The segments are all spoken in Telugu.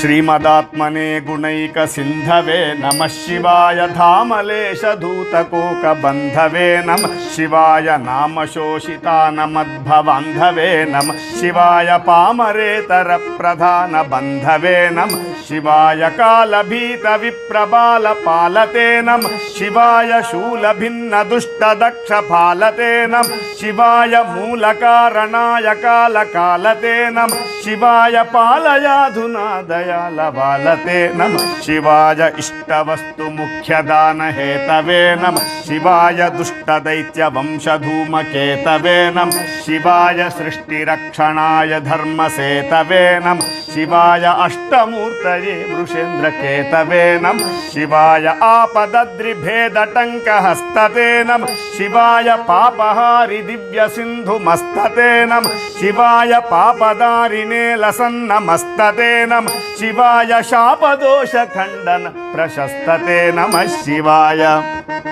శ్రీమదాత్మనే గుణైక సింధవే నమ శివాయ ధామలేశ ధూతకోక బంధవే నమ శివాయ నామ శోషితానమద్భవాంధవే నమ శివాయ పామరేతర ప్రధాన బంధవే నమ శివాయ కాలభీత విప్రబాల పాలతే నమ శివాయ శూలభిన్న దుష్ట దక్ష పాలతే నమ శివాయ మూలకారణాయ కాల కాలతే నమ శివాయ పాలయాధునాదయ దయాల బాలతే నమ శివాయ ఇష్టవస్తు ముఖ్యదాన హేతవే నమ శివాయ దుష్ట దైత్య వంశధూమకేతవే నమ శివాయ సృష్టిరక్షణాయ ధర్మసేతవే నమ శివాయ అష్టమూర్తయే వృషేంద్రకేతవే నమ శివాయ ఆపదద్రిభేదటంకహస్తతే నమ శివాయ పాపహారి దివ్య సింధు మస్తతే నమ శివాయ పాపదారిణే లసన్నమస్తతే నమ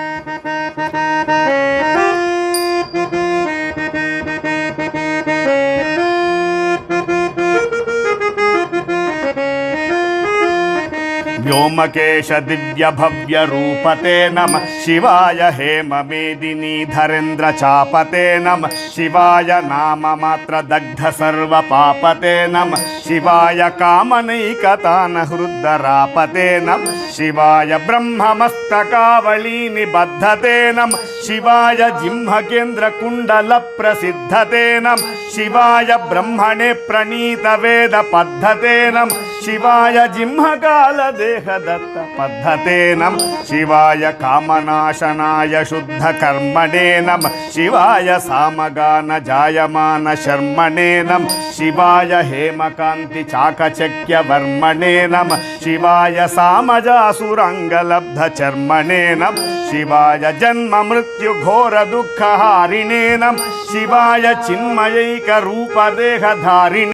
వ్యోమకేశ దివ్య భవ్య రూపతే నమ శివాయ హేమ మేదిని ధరేంద్ర చాపతే నమ శివాయ నామ మాత్ర దగ్ధ సర్వ పాపతే నమ శివాయ కామనైకతాన హృద్దరాపతే నమ శివాయ బ్రహ్మమస్తకావళీని బద్ధతే నమ శివాయ జింహకేంద్ర కుండల ప్రసిద్ధతే నమ శివాయ బ్రహ్మణే ప్రణీత వేద పద్ధతే నమ శివాయ జింహకాల దేహ దత్త పద్ధతే నమ. శివాయ కామనాశనాయ శుద్ధ కర్మణే నమ. శివాయ సామగాన జాయమాన శర్మణే నమ. శివాయ హేమకాంతి చాకచక్య వర్మణే నమ. శివాయ సామజాసురంగలబ్ధ చర్మణే నమ. శివాయ జన్మ మృత్యు ఘోర దుఃఖహారిణే నమ. శివాయ చిన్మయైక రూపదేహధారిణి